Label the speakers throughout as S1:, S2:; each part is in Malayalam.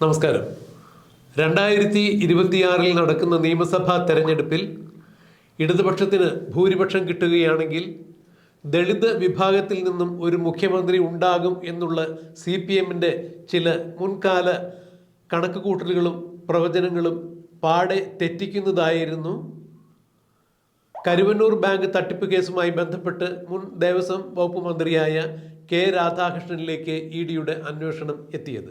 S1: നമസ്കാരം. രണ്ടായിരത്തി ഇരുപത്തിയാറിൽ നടക്കുന്ന നിയമസഭാ തെരഞ്ഞെടുപ്പിൽ ഇടതുപക്ഷത്തിന് ഭൂരിപക്ഷം കിട്ടുകയാണെങ്കിൽ ദളിത് വിഭാഗത്തിൽ നിന്നും ഒരു മുഖ്യമന്ത്രി ഉണ്ടാകും എന്നുള്ള സി പി എമ്മിന്റെ ചില മുൻകാല കണക്കുകൂട്ടലുകളും പ്രവചനങ്ങളും പാടെ തെറ്റിക്കുന്നതായിരുന്നു കരുവന്നൂർ ബാങ്ക് തട്ടിപ്പ് കേസുമായി ബന്ധപ്പെട്ട് മുൻ ദേവസ്വം വകുപ്പ് മന്ത്രിയായ കെ രാധാകൃഷ്ണനിലേക്ക് ഇ ഡിയുടെ അന്വേഷണം എത്തിയത്.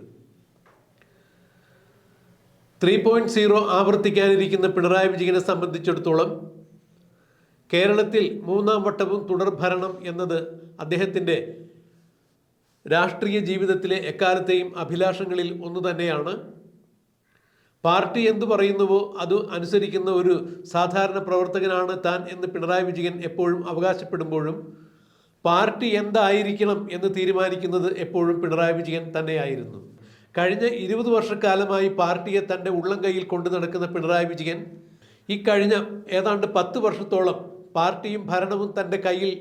S1: ത്രീ പോയിന്റ് സീറോ ആവർത്തിക്കാനിരിക്കുന്ന പിണറായി വിജയനെ സംബന്ധിച്ചിടത്തോളം കേരളത്തിൽ മൂന്നാം വട്ടവും തുടർഭരണം എന്നത് അദ്ദേഹത്തിന്റെ രാഷ്ട്രീയ ജീവിതത്തിലെ എക്കാലത്തെയും അഭിലാഷങ്ങളിൽ ഒന്ന് തന്നെയാണ്. പാർട്ടി എന്തു പറയുന്നുവോ അത് അനുസരിക്കുന്ന ഒരു സാധാരണ പ്രവർത്തകനാണ് താൻ എന്ന് പിണറായി വിജയൻ എപ്പോഴും അവകാശപ്പെടുമ്പോഴും പാർട്ടി എന്തായിരിക്കണം എന്ന് തീരുമാനിക്കുന്നത് എപ്പോഴും പിണറായി വിജയൻ തന്നെയായിരുന്നു. കഴിഞ്ഞ ഇരുപത് വർഷക്കാലമായി പാർട്ടിയെ തന്റെ ഉള്ളം കയ്യിൽ കൊണ്ടു നടക്കുന്ന പിണറായി വിജയൻ ഈ കഴിഞ്ഞ ഏതാണ്ട് പത്ത് വർഷത്തോളം പാർട്ടിയും ഭരണവും തന്റെ കയ്യിൽ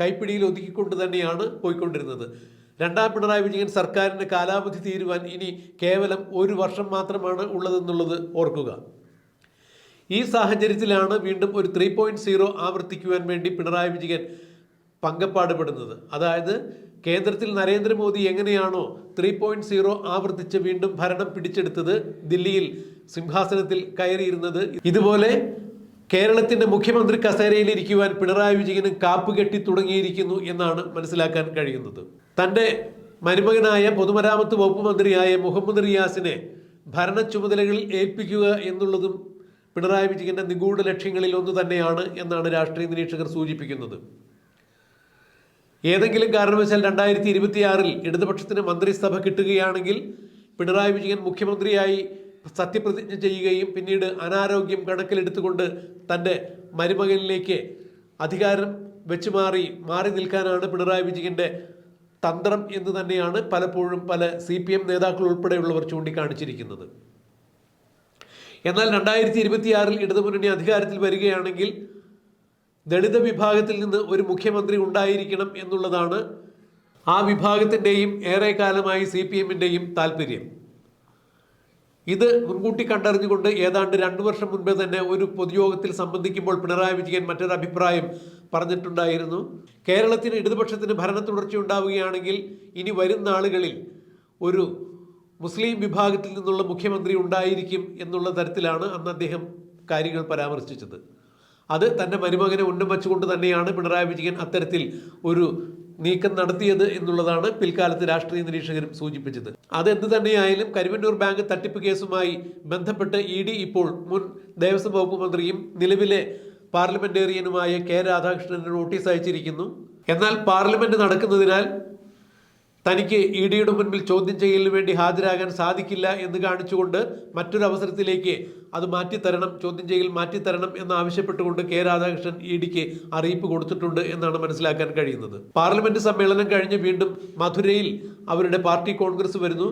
S1: കൈപ്പിടിയിൽ ഒതുക്കിക്കൊണ്ട് തന്നെയാണ് പോയിക്കൊണ്ടിരുന്നത്. രണ്ടാം പിണറായി വിജയൻ സർക്കാരിന്റെ കാലാവധി തീരുവാൻ ഇനി കേവലം ഒരു വർഷം മാത്രമാണ് ഉള്ളതെന്നുള്ളത് ഓർക്കുക. ഈ സാഹചര്യത്തിലാണ് വീണ്ടും ഒരു ത്രീ പോയിന്റ് സീറോ ആവർത്തിക്കുവാൻ വേണ്ടി പിണറായി വിജയൻ പങ്കപ്പാടുപെടുന്നത്. അതായത് കേന്ദ്രത്തിൽ നരേന്ദ്രമോദി എങ്ങനെയാണോ ത്രീ പോയിന്റ് സീറോ ആവർത്തിച്ച് വീണ്ടും ഭരണം പിടിച്ചെടുത്തത് ദില്ലിയിൽ സിംഹാസനത്തിൽ കയറിയിരുന്നത്. ഇതുപോലെ കേരളത്തിന്റെ മുഖ്യമന്ത്രി കസേരയിൽ ഇരിക്കുവാൻ പിണറായി വിജയന് കാപ്പുകെട്ടി തുടങ്ങിയിരിക്കുന്നു എന്നാണ് മനസ്സിലാക്കാൻ കഴിയുന്നത്. തന്റെ മരുമകനായ പൊതുമരാമത്ത് വകുപ്പ് മന്ത്രിയായ മുഹമ്മദ് റിയാസിനെ ഭരണ ചുമതലകളിൽ ഏൽപ്പിക്കുക എന്നുള്ളതും പിണറായി വിജയന്റെ നിഗൂഢ ലക്ഷ്യങ്ങളിൽ ഒന്ന് തന്നെയാണ് എന്നാണ് രാഷ്ട്രീയ നിരീക്ഷകർ സൂചിപ്പിക്കുന്നത്. ഏതെങ്കിലും കാരണവശാൽ രണ്ടായിരത്തി ഇരുപത്തിയാറിൽ ഇടതുപക്ഷത്തിന് മന്ത്രിസഭ കിട്ടുകയാണെങ്കിൽ പിണറായി വിജയൻ മുഖ്യമന്ത്രിയായി സത്യപ്രതിജ്ഞ ചെയ്യുകയും പിന്നീട് അനാരോഗ്യം കണക്കിലെടുത്തുകൊണ്ട് തന്റെ മരുമകനിലേക്ക് അധികാരം വെച്ച് മാറി മാറി നിൽക്കാനാണ് പിണറായി വിജയന്റെ തന്ത്രം എന്ന് തന്നെയാണ് പലപ്പോഴും പല സി പി എം നേതാക്കൾ ഉൾപ്പെടെയുള്ളവർ ചൂണ്ടിക്കാണിച്ചിരിക്കുന്നത്. എന്നാൽ രണ്ടായിരത്തി ഇരുപത്തിയാറിൽ ഇടതുമുന്നണി അധികാരത്തിൽ വരികയാണെങ്കിൽ ദളിത് വിഭാഗത്തിൽ നിന്ന് ഒരു മുഖ്യമന്ത്രി ഉണ്ടായിരിക്കണം എന്നുള്ളതാണ് ആ വിഭാഗത്തിന്റെയും ഏറെക്കാലമായി സി പി എമ്മിന്റെയും താല്പര്യം. ഇത് മുൻകൂട്ടി കണ്ടറിഞ്ഞുകൊണ്ട് ഏതാണ്ട് രണ്ടു വർഷം മുൻപേ തന്നെ ഒരു പൊതുയോഗത്തിൽ സംബന്ധിക്കുമ്പോൾ പിണറായി വിജയൻ മറ്റൊരു അഭിപ്രായം പറഞ്ഞിട്ടുണ്ടായിരുന്നു. കേരളത്തിന് ഇടതുപക്ഷത്തിന് ഭരണ തുടർച്ചയുണ്ടാവുകയാണെങ്കിൽ ഇനി വരും നാളുകളിൽ ഒരു മുസ്ലിം വിഭാഗത്തിൽ നിന്നുള്ള മുഖ്യമന്ത്രി ഉണ്ടായിരിക്കും എന്നുള്ള തരത്തിലാണ് അന്ന് അദ്ദേഹം കാര്യങ്ങൾ പരാമർശിച്ചത്. അത് തന്റെ മരുമകനെ ഉന്നം വെച്ചുകൊണ്ട് തന്നെയാണ് പിണറായി വിജയൻ അത്തരത്തിൽ ഒരു നീക്കം നടത്തിയത് എന്നുള്ളതാണ് പിൽക്കാലത്ത് രാഷ്ട്രീയ നിരീക്ഷകരും സൂചിപ്പിച്ചത്. അതെന്ത് തന്നെയായാലും കരുവന്നൂർ ബാങ്ക് തട്ടിപ്പ് കേസുമായി ബന്ധപ്പെട്ട് ഇ ഡി ഇപ്പോൾ മുൻ ദേവസ്വം വകുപ്പ് മന്ത്രിയും നിലവിലെ പാർലമെന്റേറിയനുമായ കെ രാധാകൃഷ്ണന് നോട്ടീസ് അയച്ചിരിക്കുന്നു. എന്നാൽ പാർലമെന്റ് നടക്കുന്നതിനാൽ തനിക്ക് ഇ ഡിയുടെ മുൻപിൽ ചോദ്യം ചെയ്യലിന് വേണ്ടി ഹാജരാകാൻ സാധിക്കില്ല എന്ന് കാണിച്ചുകൊണ്ട് മറ്റൊരു അവസരത്തിലേക്ക് അത് മാറ്റിത്തരണം ചോദ്യം ചെയ്യൽ മാറ്റിത്തരണം എന്ന് ആവശ്യപ്പെട്ടുകൊണ്ട് കെ രാധാകൃഷ്ണൻ ഇ ഡിക്ക് അറിയിപ്പ് കൊടുത്തിട്ടുണ്ട് എന്നാണ് മനസ്സിലാക്കാൻ കഴിയുന്നത്. പാർലമെന്റ് സമ്മേളനം കഴിഞ്ഞ് വീണ്ടും മധുരയിൽ അവരുടെ പാർട്ടി കോൺഗ്രസ് വരുന്നു.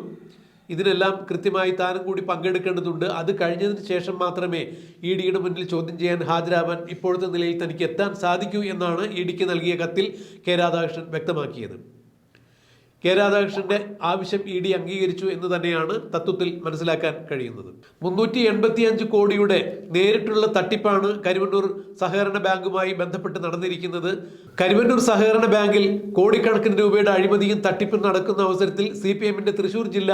S1: ഇതിനെല്ലാം കൃത്യമായി താനും കൂടി പങ്കെടുക്കേണ്ടതുണ്ട്. അത് കഴിഞ്ഞതിന് ശേഷം മാത്രമേ ഇ ഡിയുടെ മുന്നിൽ ചോദ്യം ചെയ്യാൻ ഹാജരാവാൻ ഇപ്പോഴത്തെ നിലയിൽ തനിക്ക് എത്താൻ സാധിക്കൂ എന്നാണ് ഇ ഡിക്ക് നൽകിയ കത്തിൽ കെ രാധാകൃഷ്ണൻ വ്യക്തമാക്കിയത്. കെ രാധാകൃഷ്ണന്റെ ആവശ്യം ഇ ഡി അംഗീകരിച്ചു എന്ന് തന്നെയാണ് തത്വത്തിൽ മനസ്സിലാക്കാൻ കഴിയുന്നത്. മുന്നൂറ്റി എൺപത്തിയഞ്ച് കോടിയുടെ നേരിട്ടുള്ള തട്ടിപ്പാണ് കരുവന്നൂർ സഹകരണ ബാങ്കുമായി ബന്ധപ്പെട്ട് നടന്നിരിക്കുന്നത്. കരുവന്നൂർ സഹകരണ ബാങ്കിൽ കോടിക്കണക്കിന് രൂപയുടെ അഴിമതിയും തട്ടിപ്പും നടക്കുന്ന അവസരത്തിൽ സി പി എമ്മിന്റെ തൃശൂർ ജില്ല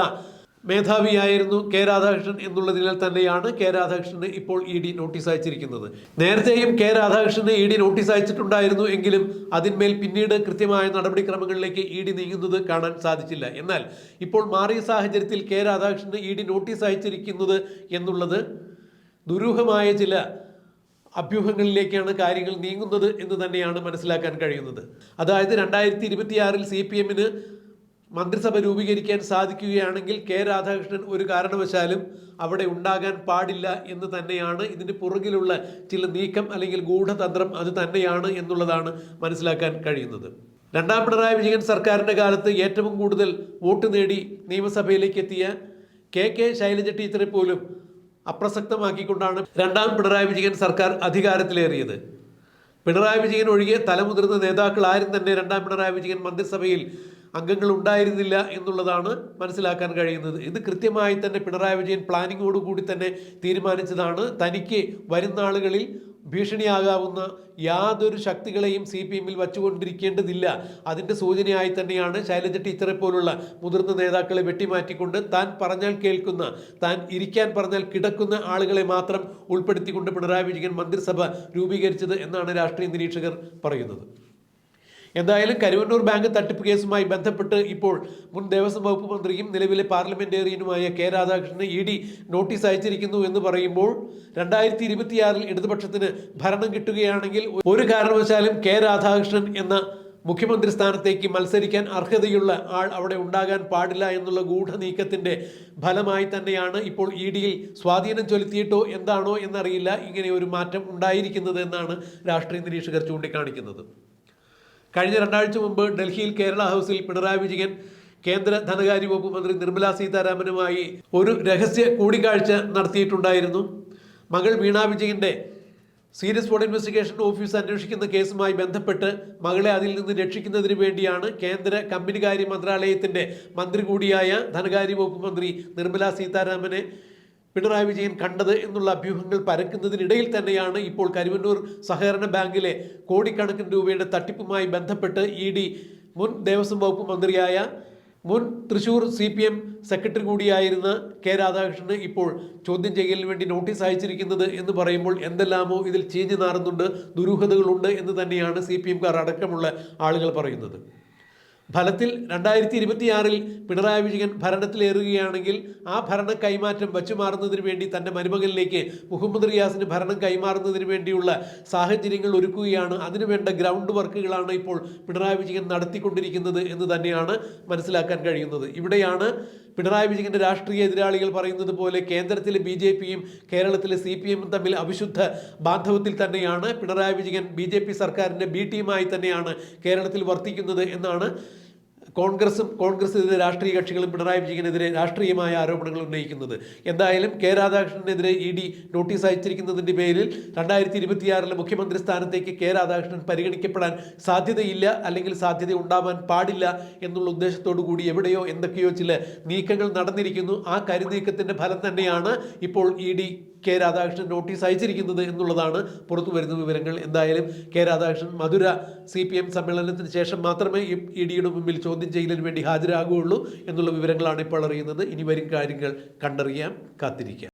S1: മേധാവിയായിരുന്നു കെ രാധാകൃഷ്ണൻ എന്നുള്ളതിനാൽ തന്നെയാണ് കെ രാധാകൃഷ്ണന് ഇപ്പോൾ ഇ ഡി നോട്ടീസ് അയച്ചിരിക്കുന്നത്. നേരത്തെയും കെ രാധാകൃഷ്ണന് ഇ ഡി നോട്ടീസ് അയച്ചിട്ടുണ്ടായിരുന്നു എങ്കിലും അതിന്മേൽ പിന്നീട് കൃത്യമായ നടപടിക്രമങ്ങളിലേക്ക് ഇ ഡി നീങ്ങുന്നത് കാണാൻ സാധിച്ചില്ല. എന്നാൽ ഇപ്പോൾ മാറിയ സാഹചര്യത്തിൽ കെ രാധാകൃഷ്ണന് ഇ ഡി നോട്ടീസ് അയച്ചിരിക്കുന്നത് എന്നുള്ളത് ദുരൂഹമായ ചില അഭ്യൂഹങ്ങളിലേക്കാണ് കാര്യങ്ങൾ നീങ്ങുന്നത് എന്ന് തന്നെയാണ് മനസ്സിലാക്കാൻ കഴിയുന്നത്. അതായത് രണ്ടായിരത്തി ഇരുപത്തിയാറിൽ സി പി എമ്മിന് മന്ത്രിസഭ രൂപീകരിക്കാൻ സാധിക്കുകയാണെങ്കിൽ കെ രാധാകൃഷ്ണൻ ഒരു കാരണവശാലും അവിടെ ഉണ്ടാകാൻ പാടില്ല എന്ന് തന്നെയാണ് ഇതിന് പുറകിലുള്ള ചില നീക്കം അല്ലെങ്കിൽ ഗൂഢതന്ത്രം അത് തന്നെയാണ് എന്നുള്ളതാണ് മനസ്സിലാക്കാൻ കഴിയുന്നത്. രണ്ടാം പിണറായി വിജയൻ സർക്കാരിന്റെ കാലത്ത് ഏറ്റവും കൂടുതൽ വോട്ട് നേടി നിയമസഭയിലേക്ക് എത്തിയ കെ കെ ശൈലജ ടീച്ചറെ പോലും അപ്രസക്തമാക്കിക്കൊണ്ടാണ് രണ്ടാം പിണറായി വിജയൻ സർക്കാർ അധികാരത്തിലേറിയത്. പിണറായി വിജയൻ ഒഴികെ തലമുതിർന്ന നേതാക്കൾ ആരും തന്നെ രണ്ടാം പിണറായി വിജയൻ മന്ത്രിസഭയിൽ അംഗങ്ങൾ ഉണ്ടായിരുന്നില്ല എന്നുള്ളതാണ് മനസ്സിലാക്കാൻ കഴിയുന്നത്. ഇത് കൃത്യമായി തന്നെ പിണറായി വിജയൻ പ്ലാനിങ്ങോടുകൂടി തന്നെ തീരുമാനിച്ചതാണ്. തനിക്ക് വരുന്ന ആളുകളിൽ ഭീഷണിയാകാവുന്ന യാതൊരു ശക്തികളെയും സി പി എമ്മിൽ വച്ചുകൊണ്ടിരിക്കേണ്ടതില്ല. അതിന്റെ സൂചനയായി തന്നെയാണ് ശൈലജ ടീച്ചറെ പോലുള്ള മുതിർന്ന നേതാക്കളെ വെട്ടിമാറ്റിക്കൊണ്ട് താൻ പറഞ്ഞാൽ കേൾക്കുന്ന താൻ ഇരിക്കാൻ പറഞ്ഞാൽ കിടക്കുന്ന ആളുകളെ മാത്രം ഉൾപ്പെടുത്തിക്കൊണ്ട് പിണറായി വിജയൻ മന്ത്രിസഭ രൂപീകരിച്ചത് എന്നാണ് രാഷ്ട്രീയ നിരീക്ഷകർ പറയുന്നത്. എന്തായാലും കരുവന്നൂർ ബാങ്ക് തട്ടിപ്പ് കേസുമായി ബന്ധപ്പെട്ട് ഇപ്പോൾ മുൻ ദേവസ്വം വകുപ്പ് മന്ത്രിയും നിലവിലെ പാർലമെന്റേറിയനുമായ കെ രാധാകൃഷ്ണന് ഇ ഡി നോട്ടീസ് അയച്ചിരിക്കുന്നു എന്ന് പറയുമ്പോൾ രണ്ടായിരത്തി ഇരുപത്തിയാറിൽ ഇടതുപക്ഷത്തിന് ഭരണം കിട്ടുകയാണെങ്കിൽ ഒരു കാരണവശാലും കെ രാധാകൃഷ്ണൻ എന്ന മുഖ്യമന്ത്രി സ്ഥാനത്തേക്ക് മത്സരിക്കാൻ അർഹതയുള്ള ആൾ അവിടെ ഉണ്ടാകാൻ പാടില്ല എന്നുള്ള ഗൂഢനീക്കത്തിന്റെ ഫലമായി തന്നെയാണ് ഇപ്പോൾ ഇ ഡിയിൽ സ്വാധീനം ചൊലുത്തിയിട്ടോ എന്താണോ എന്നറിയില്ല. ഇങ്ങനെ ഒരു മാറ്റം ഉണ്ടായിരിക്കുന്നത് എന്നാണ് രാഷ്ട്രീയ നിരീക്ഷകർ ചൂണ്ടിക്കാണിക്കുന്നത്. കഴിഞ്ഞ രണ്ടാഴ്ച മുമ്പ് ഡൽഹിയിൽ കേരള ഹൗസിൽ പിണറായി വിജയൻ കേന്ദ്ര ധനകാര്യ വകുപ്പ് മന്ത്രി നിർമ്മല സീതാരാമനുമായി ഒരു രഹസ്യ കൂടിക്കാഴ്ച നടത്തിയിട്ടുണ്ടായിരുന്നു. മകൾ വീണ വിജയന്റെ സീരിയസ് ഫോഡ് ഇൻവെസ്റ്റിഗേഷൻ ഓഫീസ് അന്വേഷിക്കുന്ന കേസുമായി ബന്ധപ്പെട്ട് മകളെ അതിൽ നിന്ന് രക്ഷിക്കുന്നതിന് വേണ്ടിയാണ് കേന്ദ്ര കമ്പനികാര്യ മന്ത്രാലയത്തിന്റെ മന്ത്രി കൂടിയായ ധനകാര്യ വകുപ്പ് മന്ത്രി നിർമ്മല സീതാരാമനെ പിണറായി വിജയൻ കണ്ടത് എന്നുള്ള അഭ്യൂഹങ്ങൾ പരക്കുന്നതിനിടയിൽ തന്നെയാണ് ഇപ്പോൾ കരുവന്നൂർ സഹകരണ ബാങ്കിലെ കോടിക്കണക്കിന് രൂപയുടെ തട്ടിപ്പുമായി ബന്ധപ്പെട്ട് ഇ ഡി മുൻ ദേവസ്വം വകുപ്പ് മന്ത്രിയായ മുൻ Thrissur C P M secretary കൂടിയായിരുന്ന K രാധാകൃഷ്ണന് ഇപ്പോൾ ചോദ്യം ചെയ്യലിന് വേണ്ടി നോട്ടീസ് അയച്ചിരിക്കുന്നത് എന്ന് പറയുമ്പോൾ എന്തെല്ലാമോ ഇതിൽ ചീഞ്ഞു നാറുന്നുണ്ട് ദുരൂഹതകളുണ്ട് എന്ന് തന്നെയാണ് സി പി എംകാർ അടക്കമുള്ള ആളുകൾ പറയുന്നത്. ഫലത്തിൽ രണ്ടായിരത്തി ഇരുപത്തിയാറിൽ പിണറായി വിജയൻ ഭരണത്തിലേറുകയാണെങ്കിൽ ആ ഭരണ കൈമാറ്റം വച്ചു മാറുന്നതിന് വേണ്ടി തന്റെ മരുമകനിലേക്ക് മുഹമ്മദ് റിയാസിന് ഭരണം കൈമാറുന്നതിന് വേണ്ടിയുള്ള സാഹചര്യങ്ങൾ ഒരുക്കുകയാണ്. അതിനുവേണ്ട ഗ്രൗണ്ട് വർക്കുകളാണ് ഇപ്പോൾ പിണറായി വിജയൻ നടത്തിക്കൊണ്ടിരിക്കുന്നത് എന്ന് തന്നെയാണ് മനസ്സിലാക്കാൻ കഴിയുന്നത്. ഇവിടെയാണ് പിണറായി വിജയന്റെ രാഷ്ട്രീയ എതിരാളികൾ പറയുന്നത് പോലെ കേന്ദ്രത്തിലെ ബി ജെ പിയും കേരളത്തിലെ സി പി എമ്മും തമ്മിൽ അവിശുദ്ധ ബാന്ധവത്തിൽ തന്നെയാണ്. Pinarayi Vijayan B J P സർക്കാരിന്റെ ബി ടീമായി തന്നെയാണ് കേരളത്തിൽ വർത്തിക്കുന്നത് എന്നാണ് കോൺഗ്രസും കോൺഗ്രസിനെതിരെ രാഷ്ട്രീയ കക്ഷികളും പിണറായി വിജയനെതിരെ രാഷ്ട്രീയമായ ആരോപണങ്ങൾ ഉന്നയിക്കുന്നത്. എന്തായാലും കെ രാധാകൃഷ്ണനെതിരെ ഇ ഡി നോട്ടീസ് അയച്ചിരിക്കുന്നതിന്റെ പേരിൽ രണ്ടായിരത്തി ഇരുപത്തിയാറിലെ മുഖ്യമന്ത്രി സ്ഥാനത്തേക്ക് കെ രാധാകൃഷ്ണൻ പരിഗണിക്കപ്പെടാൻ സാധ്യതയില്ല അല്ലെങ്കിൽ സാധ്യത ഉണ്ടാവാൻ പാടില്ല എന്നുള്ള ഉദ്ദേശത്തോടു കൂടി എവിടെയോ എന്തൊക്കെയോ ചില നീക്കങ്ങൾ നടന്നിരിക്കുന്നു. ആ കരുനീക്കത്തിന്റെ ഫലം തന്നെയാണ് ഇപ്പോൾ E D K Radhakrishnan notice അയച്ചിരിക്കുന്നത് എന്നുള്ളതാണ് പുറത്തു വരുന്ന വിവരങ്ങൾ. എന്തായാലും K Radhakrishnan Madurai C P M സമ്മേളനത്തിന് ശേഷം മാത്രമേ ഇ ഡിയുടെ മുമ്പിൽ ചോദ്യം ചെയ്യലിന് വേണ്ടി ഹാജരാകുകയുള്ളൂ എന്നുള്ള വിവരങ്ങളാണ് ഇപ്പോൾ അറിയുന്നത്. ഇനി വരും കാര്യങ്ങൾ കണ്ടറിയാം കാത്തിരിക്കാം.